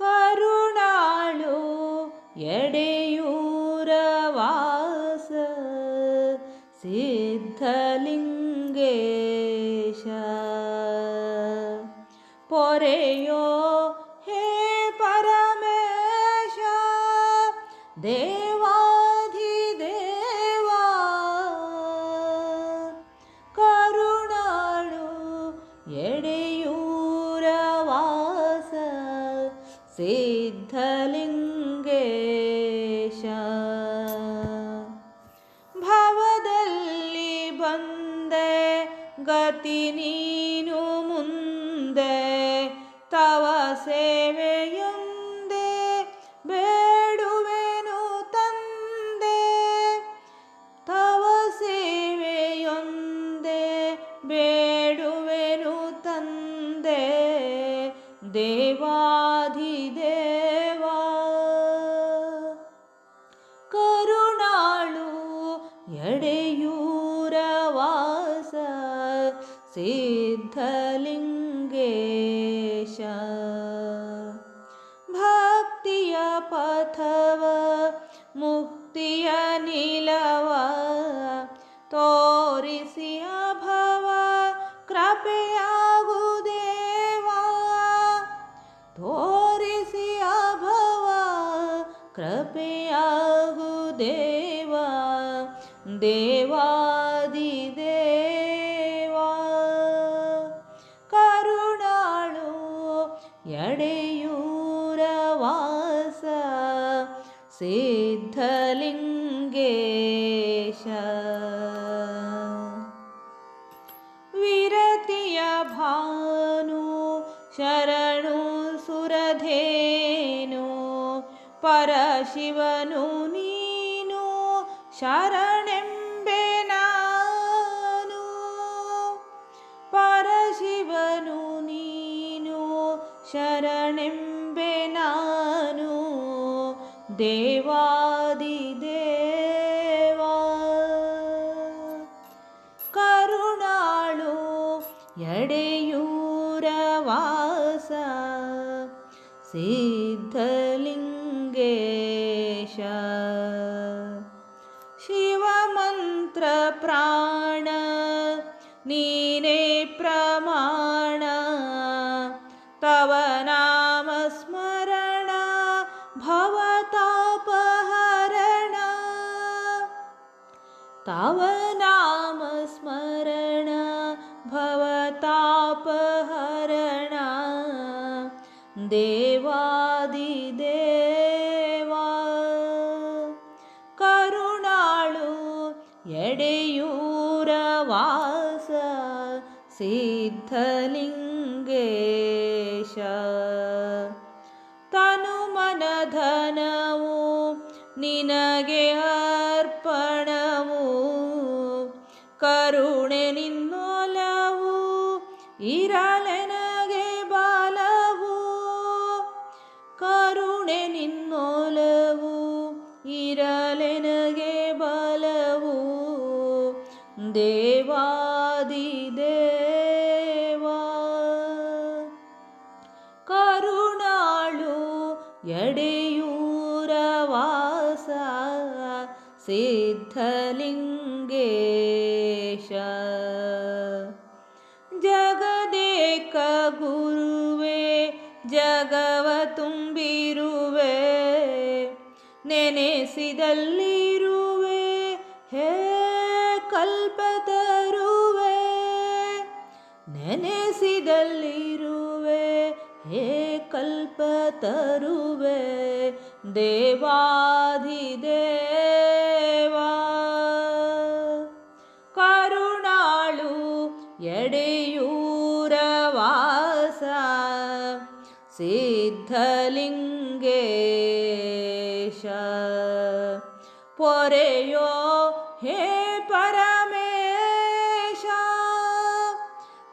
ಕರುಣಾಳು ಎಡೆಯೂರ ವಾಸ तव से सिद्धलिङ्गेश। भक्तिय पथव मुक्तिय निलव तोरिसिय भव कृपयागुदेवा तोरिसिय भव कृपयागुदेवा देवा ಎಡೆಯೂರ ವಾಸ ಸಿದ್ಧಲಿಂಗೇಶ ವಿರತಿಯ ಭಾನು ಶರಣು ಸುರಧೇನು ಪರಶಿವನು ನೀನು ಶರಣೆಂಬೆ ನಾನು ದೇವಾದಿದೇವಾ ಕರುಣಾಳು ಎಡೆಯೂರ ವಾಸ ಸಿದ್ಧಲಿಂಗೇಶ ಶಿವಮಂತ್ರ ಪ್ರಾಣ तव नाम स्मरणतापहरण देवादिदेवा करुणालु यडेयूरवास सिद्धलिङ्गेश। तनुमनधनवो निनगे ದೇವಾದಿದೇವಾ ಕರುಣಾಳು ಎಡೆಯೂರವಾಸ ಸಿದ್ಧಲಿಂಗೇಶ. ಜಗದೇಕ ಗುರುವೆ ಜಗವ ತುಂಬಿರುವೆ ನೆನೆಸಿದಲ್ಲಿರುವೆ ಕಲ್ಪತರುವೆ ದೇವಾಧಿದೇವಾ ಕರುಣಾಳು ಎಡೆಯೂರ ವಾಸ ಸಿದ್ಧಲಿಂಗೇಶ. ಪೊರೆಯೋ ಹೇ ಪರಮೇಶ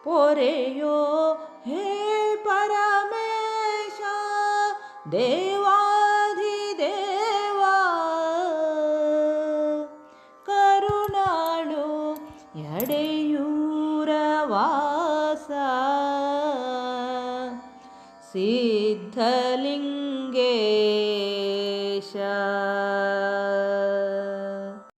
ಪೊರೆಯೋ देवाधिदेवा करुणाडु यडेयूरवास सिद्धलिङ्गेश।